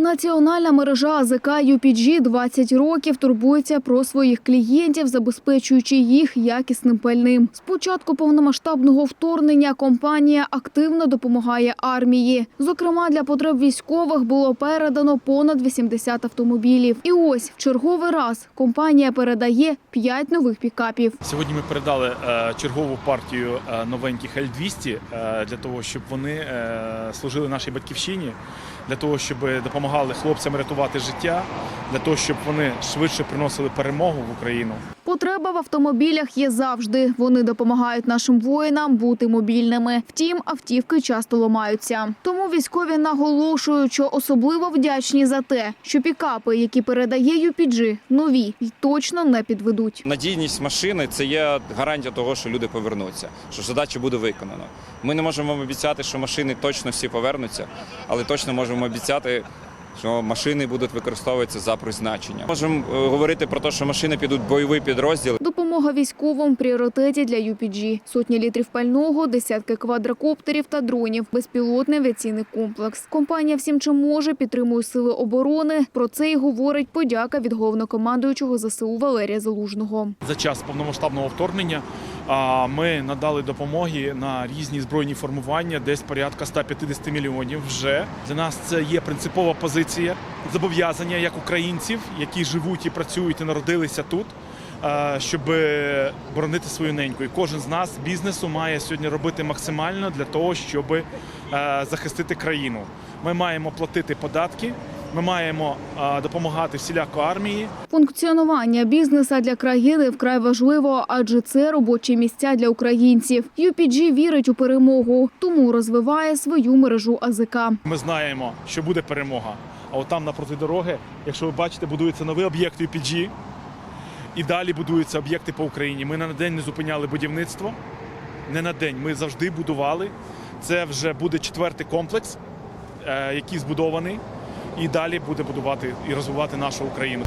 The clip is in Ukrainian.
Національна мережа АЗК UPG 20 років турбується про своїх клієнтів, забезпечуючи їх якісним пальним. З початку повномасштабного вторгнення компанія активно допомагає армії. Зокрема, для потреб військових було передано понад 80 автомобілів. І ось в черговий раз компанія передає 5 нових пікапів. Сьогодні ми передали е, чергову партію е, новеньких L200 е, для того, щоб вони служили нашій батьківщині, для того, щоб допомагали хлопцям рятувати життя, для того, щоб вони швидше приносили перемогу в Україну. Потреба в автомобілях є завжди. Вони допомагають нашим воїнам бути мобільними. Втім, автівки часто ламаються. Тому військові наголошують, що особливо вдячні за те, що пікапи, які передає UPG, нові й точно не підведуть. Надійність машини це є гарантія того, що люди повернуться, що задача буде виконана. Ми не можемо вам обіцяти, що машини точно всі повернуться, але точно можемо обіцяти. Що машини будуть використовуватися за призначенням. Можемо е, говорити про те, що машини підуть в бойовий підрозділ. Допомога військовим в пріоритеті для UPG. Сотні літрів пального, десятки квадрокоптерів та дронів, безпілотний авіаційний комплекс. Компанія всім чим може підтримує сили оборони. Про це й говорить подяка від головнокомандуючого ЗСУ Валерія Залужного. За час повномасштабного вторгнення ми надали допомоги на різні збройні формування, десь порядка 150 мільйонів. Вже для нас це є принципова позиція, зобов'язання як українців, які живуть і працюють і народилися тут. Щоб боронити свою неньку, і кожен з нас бізнесу має сьогодні робити максимально для того, щоб е, захистити країну. Ми маємо платити податки, ми маємо допомагати всіляко армії. Функціонування бізнеса для країни вкрай важливо, адже це робочі місця для українців. UPG вірить у перемогу, тому розвиває свою мережу АЗК. Ми знаємо, що буде перемога. А от там напроти дороги, якщо ви бачите, будується новий об'єкт UPG. І далі будуються об'єкти по Україні. Ми на день не зупиняли будівництво. Не на день. Ми завжди будували. Це вже буде четвертий комплекс, е, який збудований. І далі буде будувати і розвивати нашу Україну.